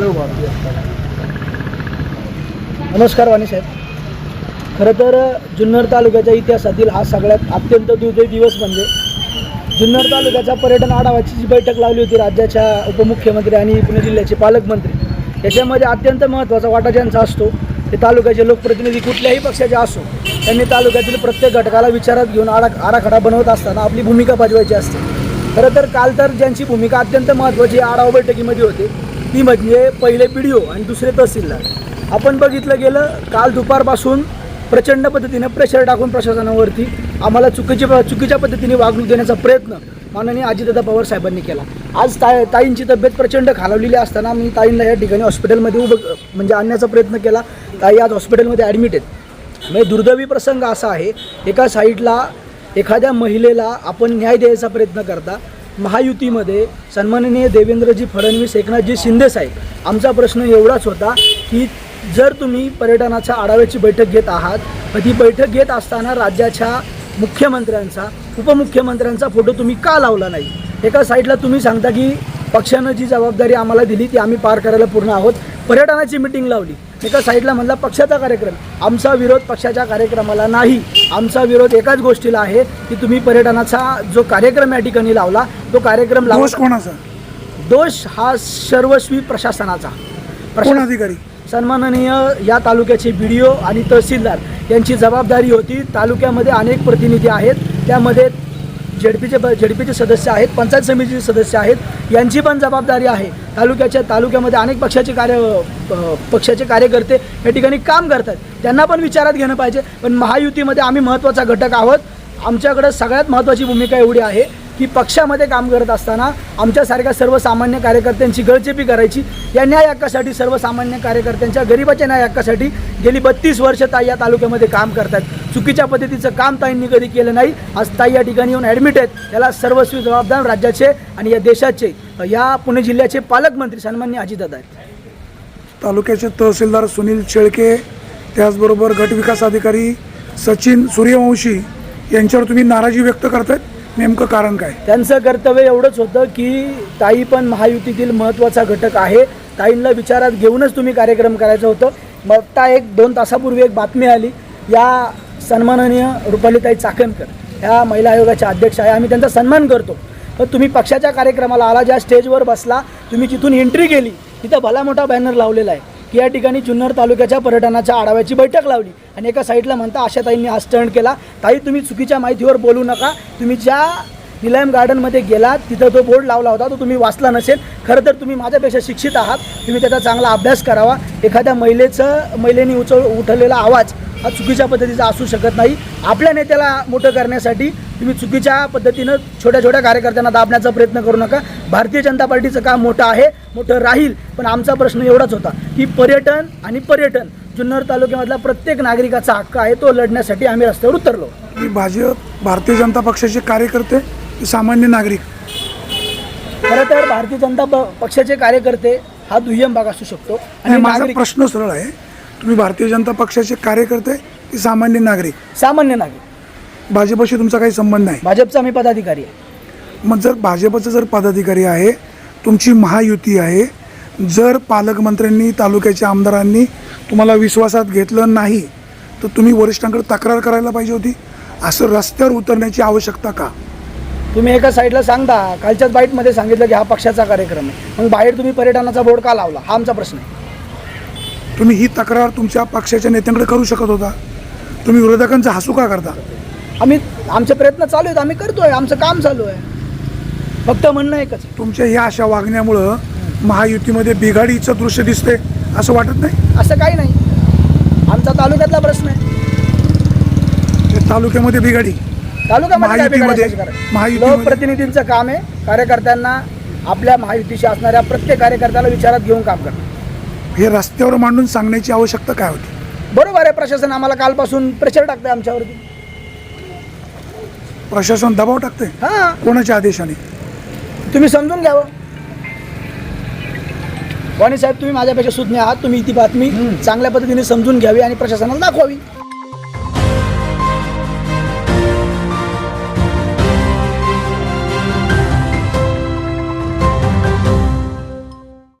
इकडे नमस्कार वाणी साहेब. खरं तर जुन्नर तालुक्याच्या इतिहासातील हा सगळ्यात अत्यंत दुर्दय दिवस म्हणजे जुन्नर तालुक्याच्या पर्यटन आढावाची जी बैठक लावली होती राज्याच्या उपमुख्यमंत्री आणि पुणे जिल्ह्याचे पालकमंत्री याच्यामध्ये अत्यंत महत्त्वाचा वाटा ज्यांचा असतो ते तालुक्याचे लोकप्रतिनिधी कुठल्याही पक्षाचे असो त्यांनी तालुक्यातील प्रत्येक घटकाला विचारात घेऊन आरा आराखडा बनवत असताना आपली भूमिका बजवायची असते. खरं तर काल तर ज्यांची भूमिका अत्यंत महत्त्वाची आढावा बैठकीमध्ये होते ती म्हणजे पहिले पी डी ओ आणि दुसरे तहसीलदार. आपण बघितलं गेलं काल दुपारपासून प्रचंड पद्धतीने प्रेशर टाकून प्रशासनावरती आम्हाला चुकीची चुकीच्या पद्धतीने वागणूक देण्याचा प्रयत्न माननीय अजितदादा पवार साहेबांनी केला. आज ताई ताईंची तब्येत प्रचंड खालवलेली असताना मी ताईंना या ठिकाणी हॉस्पिटलमध्ये उभं म्हणजे आणण्याचा प्रयत्न केला. ताई आज हॉस्पिटलमध्ये ॲडमिट आहेत. म्हणजे दुर्दैवी प्रसंग असा आहे एका साईडला एखाद्या महिलेला आपण न्याय द्यायचा प्रयत्न करता महायुतीमध्ये सन्माननीय देवेंद्रजी फडणवीस एकनाथजी शिंदे साहेब आमचा प्रश्न एवढाच होता की जर तुम्ही पर्यटनाच्या आढाव्याची बैठक घेत आहात तर ती बैठक घेत असताना राज्याच्या मुख्यमंत्र्यांचा उपमुख्यमंत्र्यांचा फोटो तुम्ही का लावला नाही? एका साईडला तुम्ही सांगता की पक्षानं जी जबाबदारी आम्हाला दिली ती आम्ही पार करायला पूर्ण आहोत. पर्यटनाची मिटिंग लावली. एका साईडला म्हणला पक्षाचा कार्यक्रम. आमचा विरोध पक्षाच्या कार्यक्रमाला नाही. आमचा विरोध एकाच गोष्टीला आहे की तुम्ही पर्यटनाचा जो कार्यक्रम या ठिकाणी लावला तो कार्यक्रम दोष लावला कोणाचा? दोष हा सर्वस्वी प्रशासनाचा. कोण प्रशा अधिकारी? सन्माननीय या तालुक्याचे बी डी ओ आणि तहसीलदार यांची जबाबदारी होती. तालुक्यामध्ये अनेक प्रतिनिधी आहेत. त्यामध्ये झेडपीचे झेडपीचे सदस्य आहेत पंचायत समितीचे सदस्य आहेत यांची पण जबाबदारी आहे. तालुक्याच्या तालुक्यामध्ये अनेक पक्षाचे कार्य पक्षाचे कार्यकर्ते या ठिकाणी काम करतात. त्यांना पण विचारात घेणं पाहिजे. पण महायुतीमध्ये आम्ही महत्त्वाचा घटक आहोत. आमच्याकडं सगळ्यात महत्त्वाची भूमिका एवढी आहे की पक्षामध्ये काम करत असताना आमच्यासारख्या सर्वसामान्य कार्यकर्त्यांची गळचेपी करायची. या न्याय हक्कासाठी सर्वसामान्य कार्यकर्त्यांच्या गरिबाच्या न्याय हक्कासाठी गेली बत्तीस वर्ष ताई या तालुक्यामध्ये काम करतात चुकीच्या पद्धतीचं काम ताईंनी कधी केलं नाही. आज ताई या ठिकाणी येऊन ॲडमिट आहेत. याला सर्वस्वी जबाबदार राज्याचे आणि या देशाचे या पुणे जिल्ह्याचे पालकमंत्री सन्मान्य अजितदादा आहेत. तालुक्याचे तहसीलदार सुनील शेळके त्याचबरोबर गटविकास अधिकारी सचिन सूर्यवंशी यांच्यावर तुम्ही नाराजी व्यक्त करतायत. नेमकं कारण काय? त्यांचं कर्तव्य एवढंच होतं की ताई पण महायुतीतील महत्त्वाचा घटक आहे. ताईंना विचारात घेऊनच तुम्ही कार्यक्रम करायचं होतं. मग आता एक दोन तासापूर्वी एक बातमी आली. या सन्माननीय रुपालीताई चाकणकर ह्या महिला आयोगाच्या अध्यक्ष आहे. आम्ही त्यांचा सन्मान करतो. पण तुम्ही पक्षाच्या कार्यक्रमाला आला ज्या स्टेजवर बसला तुम्ही जिथून एंट्री केली तिथं भला मोठा बॅनर लावलेला आहे. की या ठिकाणी जुन्नर तालुक्याच्या पर्यटनाच्या आढाव्याची बैठक लावली. आणि एका साईडला म्हणता आशाताईंनी आज केला. ताई तुम्ही चुकीच्या माहितीवर बोलू नका. तुम्ही ज्या निलायम गार्डनमध्ये गेलात तिथं जो बोर्ड लावला होता तो तुम्ही वाचला नसेल. खरं तर तुम्ही माझ्यापेक्षा शिक्षित आहात. तुम्ही त्याचा चांगला अभ्यास करावा. एखाद्या महिलेचं महिलेने उचल उठवलेला आवाज हा चुकीच्या पद्धतीचा असू शकत नाही. आपल्या नेत्याला मोठं करण्यासाठी तुम्ही चुकीच्या पद्धतीनं छोट्या छोट्या कार्यकर्त्यांना दाबण्याचा प्रयत्न करू नका. भारतीय जनता पार्टीचं काम मोठं आहे मोठं राहील. पण आमचा प्रश्न एवढाच होता की पर्यटन आणि पर्यटन जुन्नर तालुक्यामधला प्रत्येक नागरिकाचा हक्क आहे तो लढण्यासाठी आम्ही रस्त्यावर उतरलो. की भाजप भारतीय जनता पक्षाचे कार्यकर्ते की सामान्य नागरिक. खरं तर भारतीय जनता पक्षाचे कार्यकर्ते हा दुय्यम भाग असू शकतो. आणि माझा प्रश्न सरळ आहे. तुम्ही भारतीय जनता पक्षाचे कार्यकर्ते की सामान्य नागरिक? सामान्य नागरिक. भाजपशी तुमचा काही संबंध नाही. भाजपचा मी पदाधिकारी आहे. मग जर भाजपचं जर पदाधिकारी आहे तुमची महायुती आहे जर पालकमंत्र्यांनी तालुक्याच्या आमदारांनी तुम्हाला विश्वासात घेतलं नाही तर तुम्ही वरिष्ठांकडे तक्रार करायला पाहिजे होती. असं रस्त्यावर उतरण्याची आवश्यकता का? तुम्ही एका साईडला सांगता कालच्याच बाईटमध्ये सांगितलं की हा पक्षाचा कार्यक्रम आहे. मग बाहेर तुम्ही पर्यटनाचा बोर्ड का लावला हा आमचा प्रश्न आहे. तुम्ही ही तक्रार तुमच्या पक्षाच्या नेत्यांकडे करू शकत होता. तुम्ही विरोधकांचा हसू का करता. आम्ही आमचे प्रयत्न चालू आहेत आम्ही करतोय आमचं काम चालू आहे. फक्त म्हणणं एकच. तुमच्या ह्या अशा वागण्यामुळं महायुतीमध्ये बिघाडीचं दृश्य दिसते असं वाटत नाही? असं काही नाही. आमचा तालुक्यातला प्रश्न आहे. ते तालुक्यामध्ये बिघाडी. तालुक्यामध्ये काय महायुतीमध्ये- बिघडायचं करायचं? महायुतीमध्ये- लोकप्रतिनिधींचं काम आहे. कार्यकर्त्यांना आपल्या महायुतीशी असणाऱ्या प्रत्येक कार्यकर्त्याला विचारात घेऊन काम करणं. हे रस्त्यावर मांडून सांगण्याची आवश्यकता काय होती? बरोबर आहे प्रशासन आम्हाला कालपासून प्रेशर टाकतंय आमच्यावरती. प्रशासन दबाव टाकते हां. कोणाच्या आदेशाने? तुम्ही समजून घ्यावं. वाणी साहेब तुम्ही माझ्यापेक्षा सुज्ञ आहात. तुम्ही ती बातमी चांगल्या पद्धतीने समजून घ्यावी आणि प्रशासनाला दाखवावी.